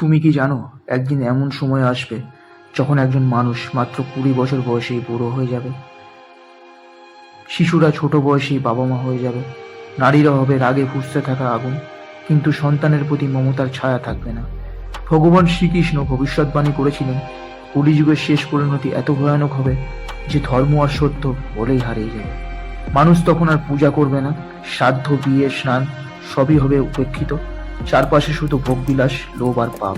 তুমি কি জানো, একদিন এমন সময় আসবে যখন একজন মানুষ মাত্র কুড়ি বছর বয়সেই বুড়ো হয়ে যাবে। শিশুরা ছোট বয়সেই বাবা মা হয়ে যাবে। নারীরা হবে রাগে ফুসতে থাকা আগুন, কিন্তু সন্তানের প্রতি মমতার ছায়া থাকবে না। ভগবান শ্রীকৃষ্ণ ভবিষ্যৎবাণী করেছিলেন কলিযুগের শেষ পরিণতি এত ভয়ানক হবে যে ধর্ম আর সত্য বলেই হারিয়ে যাবে। মানুষ তখন আর পূজা করবে না শ্রাদ্ধ বিয়ে, স্নান সবই হবে উপেক্ষিত। চারপাশে শুধু ভোগবিলাস, লোভ আর পাপ।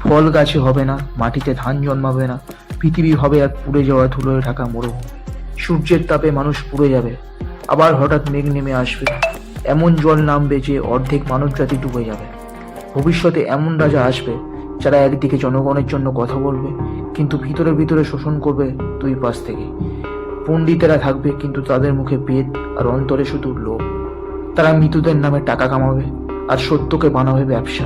ফল গাছে হবে না, মাটিতে ধান জন্মাবে না, পৃথিবী হবে এক পুড়ে যাওয়া ধুলোয় ঢাকা মরুভূমি। সূর্যের তাপে মানুষ পুড়ে যাবে, আবার হঠাৎ মেঘ নেমে আসবে। এমন জল নামবে যে অর্ধেক মানব জাতি ডুবে যাবে। ভবিষ্যতে এমন রাজা আসবে, যারা একদিকে জনগণের জন্য কথা বলবে, কিন্তু ভিতরে ভিতরে শোষণ করবে দুই পাশ থেকে। পণ্ডিতেরা থাকবে, কিন্তু তাদের মুখে বেদ আর অন্তরে শুধু লোভ। তারা মৃতদের নামে টাকা কামাবে আর সত্যকে বানাবে ব্যবসা।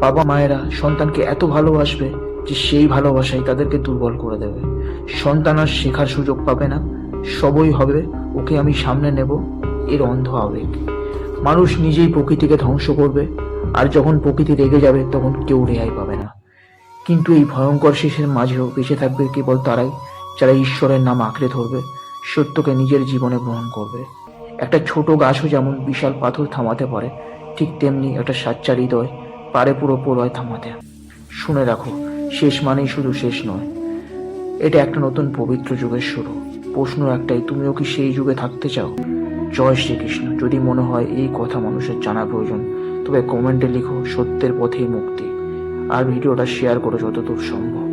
বাবা মায়েরা সন্তানকে এত ভালোবাসবে যে সেই ভালোবাসাই তাদেরকে দুর্বল করে দেবে। সন্তান আর শেখার সুযোগ পাবে না। সবই হবে, ওকে আমি সামনে নেব, এর অন্ধ আবেগ। মানুষ নিজেই প্রকৃতিকে ধ্বংস করবে, আর যখন প্রকৃতি রেগে যাবে, তখন কেউ রেহাই পাবে না। কিন্তু এই ভয়ঙ্কর শেষের মাঝেও বেঁচে থাকবে কেবল তারাই, যারা ঈশ্বরের নাম আঁকড়ে ধরবে, সত্যকে নিজের জীবনে গ্রহণ করবে। একটা ছোট গাছও যেমন বিশাল পাথর থামাতে পারে, ঠিক তেমনি একটা সাচ্চা হৃদয় পারে পুরো প্রলয় থামাতে। শুনে রাখো, শেষ মানেই শুধু শেষ নয়। এটা একটা নতুন পবিত্র যুগের শুরু। প্রশ্ন একটাই, তুমিও কি সেই যুগে থাকতে চাও? জয় শ্রীকৃষ্ণ। যদি মনে হয় এই কথা মানুষের জানা প্রয়োজন, তবে কমেন্টে লিখো সত্যের পথেই মুক্তি। আর ভিডিওটা শেয়ার করো যতদূর সম্ভব।